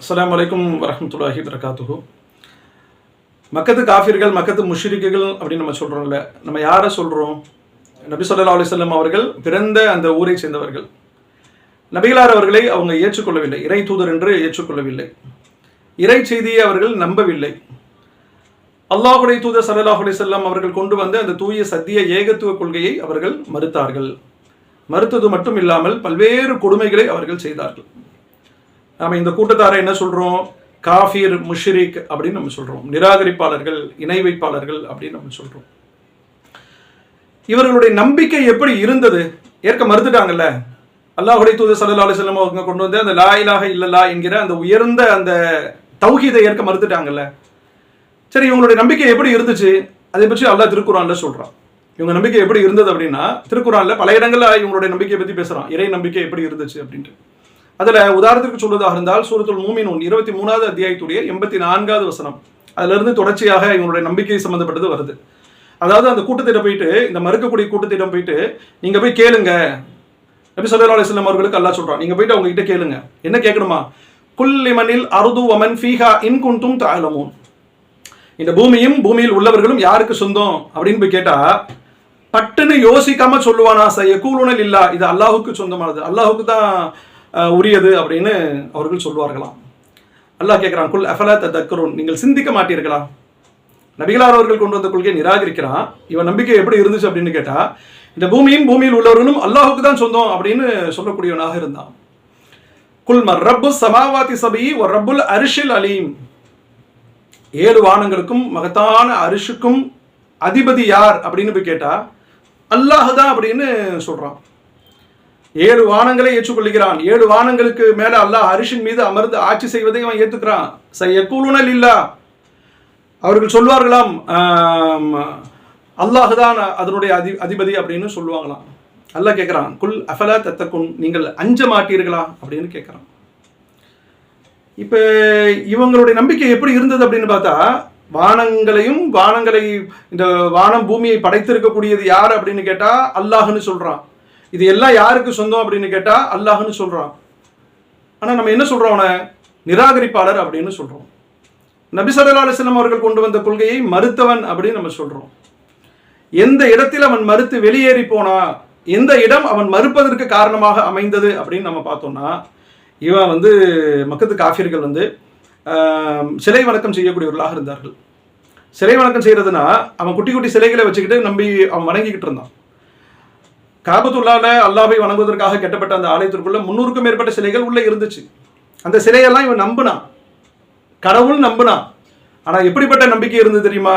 அஸ்லாம் அலைக்கும் வரமத்துல்லாஹி வரகாத்துஹு மக்கத்து காஃபிர்கள் மக்கத்து முஷிரிக்குகள் அப்படின்னு நம்ம சொல்கிறோம்ல நம்ம யாரை சொல்கிறோம் நபி சொல்லா அலிசல்லம் அவர்கள் பிறந்த அந்த ஊரை சேர்ந்தவர்கள். நபிகளார் அவர்களை அவங்க ஏற்றுக்கொள்ளவில்லை இறை தூதர் என்று ஏற்றுக்கொள்ளவில்லை. இறை செய்தியை அவர்கள் நம்பவில்லை. அல்லாஹுடைய தூதர் ஸல்லல்லாஹு அலைஹி அவர்கள் கொண்டு வந்த அந்த தூய சத்திய ஏகத்துவ கொள்கையை அவர்கள் மறுத்தார்கள். மறுத்தது மட்டும் இல்லாமல் பல்வேறு கொடுமைகளை அவர்கள் செய்தார்கள். நம்ம இந்த கூட்டத்தாரை என்ன சொல்றோம்? காஃபிர் முஷ்ரிக் அப்படின்னு நம்ம சொல்றோம். நிராகரிப்பாளர்கள் இணை வைப்பாளர்கள் அப்படின்னு நம்ம சொல்றோம். இவர்களுடைய நம்பிக்கை எப்படி இருந்தது? ஏற்க மறுத்துட்டாங்கல்ல. அல்லாஹுடைய தூது சல்லா அலைஹி வஸல்லம் அவங்க கொண்டு வந்து அந்த லா இலாஹ இல்லல்லா என்கிற அந்த உயர்ந்த அந்த தௌஹீதை ஏற்க மறுத்துட்டாங்கல்ல. சரி இவங்களுடைய நம்பிக்கை எப்படி இருந்துச்சு? அதை பற்றி அல்லாஹ் திருக்குறான்ல சொல்றான். இவங்க நம்பிக்கை எப்படி இருந்தது அப்படின்னா திருக்குறான்ல பல இடங்களில் இவங்களுடைய நம்பிக்கையை பத்தி பேசுறான். இறை நம்பிக்கை எப்படி இருந்துச்சு அப்படின்ட்டு. அதுல உதாரணத்துக்கு சொல்வதாக இருந்தால் சூரத்துல் மூமினூன் இருபத்தி மூணாவது அத்தியாயத்துடைய எண்பத்தி நான்காவது வசனம். அதுல இருந்து தொடர்ச்சியாக இவங்களுடைய நம்பிக்கை சம்பந்தப்பட்டது வருது. அதாவது அந்த கூட்டத்திடம் போயிட்டு இந்த மறுக்கக்கூடிய கூட்டத்திடம் போயிட்டு நீங்க போய் கேளுங்க. நபி சொல்லா அலிஸ்லாம் அவர்களுக்கு அல்லா சொல்றான். நீங்க போயிட்டு அவங்க கிட்ட கேளுங்க. என்ன கேட்கணுமா? குல்லிமனில் அருது வமன் ஃபீஹா இன் குண்டும் தஅலமூன். இந்த பூமியும் பூமியில் உள்ளவர்களும் யாருக்கு சொந்தம்? அப்படின்னு போய் கேட்டா பட்டுன்னு யோசிக்காம சொல்லுவானா? சைய கூலுணல் இல்லா இது அல்லாஹுக்கு சொந்தமானது. அல்லாஹுக்கு தான் உரியது அப்படின்னு அவர்கள் சொல்வார்களாம். அல்லாஹ் கேட்குறான் குல் அஃபலா தக்கரூன் நீங்கள் சிந்திக்க மாட்டீர்களா? நபிகளார் அவர்கள் கொண்டு வந்த கொள்கையை நிராகரிக்கிறான். இவன் நம்பிக்கை எப்படி இருந்துச்சு அப்படின்னு கேட்டால் இந்த பூமியும் பூமியில் உள்ளவர்களும் அல்லாஹுக்கு தான் சொந்தம் அப்படின்னு சொல்லக்கூடியவனாக இருந்தான். குல் மர் ரப்பு சமாவாதி சபி ஒரு ரப்புல் அரிஷில் அலீம். ஏழு வானங்களுக்கும் மகத்தான அரிஷுக்கும் அதிபதி யார் அப்படின்னு போய் கேட்டால் அல்லாஹ் தான் அப்படின்னு சொல்கிறான் ஏழு வானங்களை ஏற்றுக்கொள்கிறான் ஏழு வானங்களுக்கு மேல அல்லாஹ் அரிஷின் மீது அமர்ந்து ஆட்சி செய்வதை அவன் ஏத்துக்கிறான் சையக்கூலுனல் இல்லா அவர்கள் சொல்வார்களாம் அல்லாஹ் தான் அதனுடைய அதி அதிபதி அப்படின்னு சொல்லுவாங்களாம். அல்லாஹ் கேட்குறான் குல் அஃபலா தத்தக்கும் நீங்கள் அஞ்ச மாட்டீர்களா? அப்படின்னு கேட்குறான் இப்போ இவங்களுடைய நம்பிக்கை எப்படி இருந்தது அப்படின்னு பார்த்தா வானங்களையும் வானங்களை இந்த வானம் பூமியை படைத்திருக்கக்கூடியது யார் அப்படின்னு கேட்டா அல்லாஹ்னு சொல்றான். இது எல்லாம் யாருக்கு சொந்தம் அப்படின்னு கேட்டால் அல்லாஹ்னு சொல்கிறான் ஆனால் நம்ம என்ன சொல்கிறோம் அவனை? நிராகரிப்பாளர் அப்படின்னு சொல்கிறோம் நபி ஸல்லல்லாஹு அலைஹி அவர்கள் கொண்டு வந்த கொள்கையை மறுத்தவன் அப்படின்னு நம்ம சொல்கிறோம் எந்த இடத்தில் அவன் மறுத்து வெளியேறி போனா எந்த இடம் அவன் மறுப்பதற்கு காரணமாக அமைந்தது அப்படின்னு நம்ம பார்த்தோம்னா இவன் வந்து மக்கத்து காஃபியர்கள் வந்து சிலை வணக்கம் செய்யக்கூடியவர்களாக இருந்தார்கள். சிலை வணக்கம் செய்கிறதுனா அவன் குட்டி குட்டி சிலைகளை வச்சுக்கிட்டு நம்பி அவன் வணங்கிக்கிட்டு இருந்தான். காபத்துள்ளால அல்லாஹை வணங்குவதற்காக கட்டப்பட்ட அந்த ஆலயத்திற்குள்ள முன்னூறுக்கும் மேற்பட்ட சிலைகள் உள்ளே இருந்துச்சு. அந்த சிலையெல்லாம் இவன் நம்பினான். கடவுள் நம்பினான். ஆனால் எப்படிப்பட்ட நம்பிக்கை இருந்தது தெரியுமா?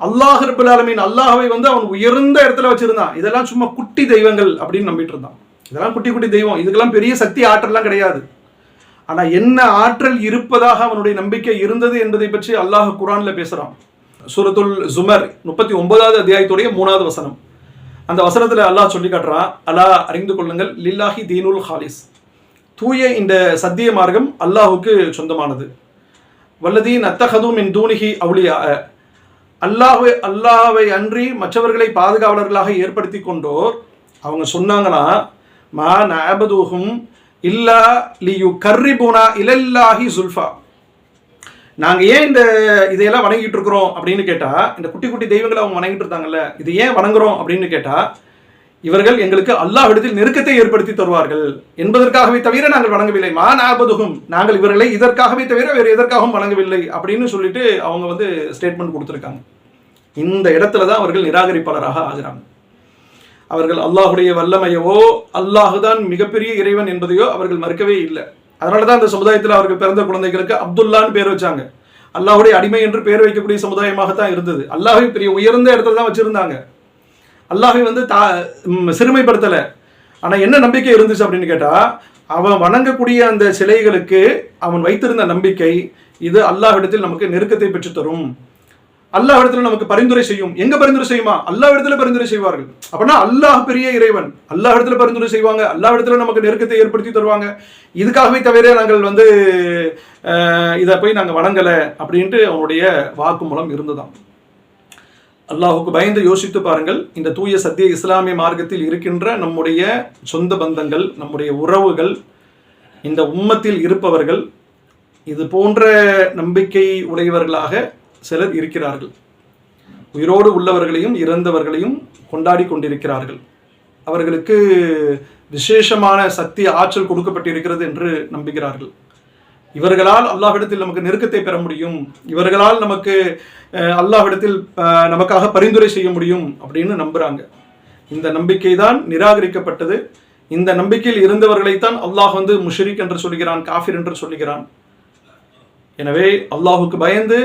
அல்லாஹ் ரபுல் ஆலமீன் அல்லாஹவை வந்து அவன் உயர்ந்த இடத்துல வச்சிருந்தான். இதெல்லாம் சும்மா குட்டி தெய்வங்கள் அப்படின்னு நம்பிட்டு இருந்தான். இதெல்லாம் குட்டி குட்டி தெய்வம். இதுக்கெல்லாம் பெரிய சக்தி ஆற்றல்லாம் கிடையாது. ஆனால் என்ன ஆற்றல் இருப்பதாக அவனுடைய நம்பிக்கை இருந்தது என்பதை பற்றி அல்லாஹ் குரானில் பேசுகிறான் சூரத்துல் ஜுமர் முப்பத்தி ஒன்பதாவது அத்தியாயத்துடைய மூணாவது வசனம். அந்த வசனத்தில் அல்லாஹ் சொல்லி காட்டுறான் அலா அறிந்து கொள்ளுங்கள் லில்லாஹி தீனுல் ஹாலிஸ். தூய இந்த சத்திய மார்க்கம் அல்லாஹுக்கு சொந்தமானது. வல்லதீன் அத்தகதும் மின் தூணிகி அவுளியா அல்லாஹ்வை அல்லாஹ்வை அன்றி மற்றவர்களை பாதுகாவலர்களாக ஏற்படுத்தி கொண்டோர் அவங்க சொன்னாங்கன்னா மா நபதுஹும் இல்லா லியு கர்ரிபுனா இலல்லாஹி சுல்ஃபா. நாங்கள் ஏன் இந்த இதையெல்லாம் வணங்கிட்டு இருக்கிறோம் அப்படின்னு கேட்டால் இந்த குட்டி குட்டி தெய்வங்களை அவங்க வணங்கிட்டு இருந்தாங்கல்ல இது ஏன் வணங்குறோம் அப்படின்னு கேட்டால் இவர்கள் எங்களுக்கு அல்லாஹ் இடத்தில் நெருக்கத்தை ஏற்படுத்தி தருவார்கள். என்பதற்காகவே தவிர நாங்கள் வணங்கவில்லை. மா நாபதுகும் நாங்கள் இவர்களை இதற்காகவே தவிர வேறு எதற்காகவும் வணங்கவில்லை அப்படின்னு சொல்லிட்டு அவங்க வந்து ஸ்டேட்மெண்ட் கொடுத்துருக்காங்க. இந்த இடத்துல தான் அவர்கள் நிராகரிப்பாளராக ஆகிறாங்க. அவர்கள் அல்லாஹுடைய வல்லமையவோ அல்லாஹுதான் மிகப்பெரிய இறைவன் என்பதையோ அவர்கள் மறுக்கவே இல்லை. அதனால தான் அந்த சமுதாயத்தில் அவர்கள் பிறந்த குழந்தைகளுக்கு அப்துல்லான்னு பேர் வச்சாங்க. அல்லாஹுடைய அடிமை என்று பெயர் வைக்கக்கூடிய சமுதாயமாக தான் இருந்தது. அல்லாஹை பெரிய உயர்ந்த இடத்துல தான் வச்சுருந்தாங்க. அல்லாஹை வந்து தா சிறுமைப்படுத்தலை. ஆனால் என்ன நம்பிக்கை இருந்துச்சு அப்படின்னு கேட்டால் அவன் வணங்கக்கூடிய அந்த சிலைகளுக்கு அவன் வைத்திருந்த நம்பிக்கை இது அல்லாஹ்விடத்தில் நமக்கு நெருக்கத்தை பெற்றுத் அல்லாஹ் இடத்துல நமக்கு பரிந்துரை செய்யும். எங்க பரிந்துரை செய்யுமா? அல்லாஹ்விடத்தில் பரிந்துரை செய்வார்கள். அப்படின்னா அல்லாஹ் பெரிய இறைவன். அல்லாஹ்விடத்தில் பரிந்துரை செய்வாங்க. அல்லாஹ் இடத்துல நமக்கு நெருக்கத்தை ஏற்படுத்தி தருவாங்க. இதுக்காகவே தவிர நாங்கள் வந்து இதை போய் நாங்கள் வணங்கலை அப்படின்ட்டு அவனுடைய வாக்குமூலம் இருந்ததாம் அல்லாஹுக்கு பயந்து யோசித்து பாருங்கள். இந்த தூய சத்திய இஸ்லாமிய மார்க்கத்தில் இருக்கின்ற நம்முடைய சொந்த பந்தங்கள் நம்முடைய உறவுகள் இந்த உம்மத்தில் இருப்பவர்கள் இது போன்ற நம்பிக்கை உடையவர்களாக சிலர் இருக்கிறார்கள். உயிரோடு உள்ளவர்களையும் இறந்தவர்களையும் கொண்டாடி கொண்டிருக்கிறார்கள். அவர்களுக்கு விசேஷமான சக்தி ஆற்றல் கொடுக்கப்பட்டிருக்கிறது என்று நம்புகிறார்கள். இவர்களால் அல்லாஹிடத்தில் நமக்கு நெருக்கத்தை பெற முடியும். இவர்களால் நமக்கு அல்லாஹிடத்தில் நமக்காக பரிந்துரை செய்ய முடியும் அப்படின்னு நம்புறாங்க. இந்த நம்பிக்கை தான் நிராகரிக்கப்பட்டது. இந்த நம்பிக்கையில் இருந்தவர்களைத்தான் அல்லாஹ் வந்து முஷரிக் என்று சொல்கிறான் காஃபிர் என்று சொல்கிறான். எனவே அல்லாஹுக்கு பயந்து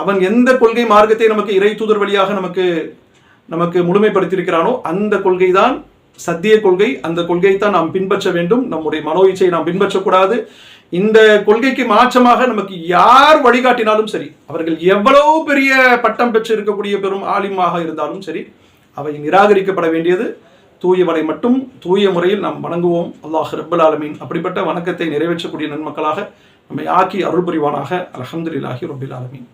அவன் எந்த கொள்கை மார்க்கத்தை நமக்கு இறை தூதர் வழியாக நமக்கு நமக்கு முழுமைப்படுத்தியிருக்கிறானோ அந்த கொள்கை தான் சத்திய கொள்கை. அந்த கொள்கையை தான் நாம் பின்பற்ற வேண்டும். நம்முடைய மனோ இச்சையை நாம் பின்பற்றக்கூடாது. இந்த கொள்கைக்கு மாற்றமாக நமக்கு யார் வழிகாட்டினாலும் சரி அவர்கள் எவ்வளவு பெரிய பட்டம் பெற்று இருக்கக்கூடிய பெரும் ஆலிமாக இருந்தாலும் சரி அவை நிராகரிக்கப்பட வேண்டியது. தூயவனை மட்டும் தூய முறையில் நாம் வணங்குவோம். அல்லாஹ் ரப்பல் ஆலமீன். அப்படிப்பட்ட வணக்கத்தை நிறைவேற்றக்கூடிய நன்மக்களாக நம்மை ஆக்கி அருள் புரிவானாக அல்ஹம்துலில்லாஹி ரப்பில் ஆலமீன்.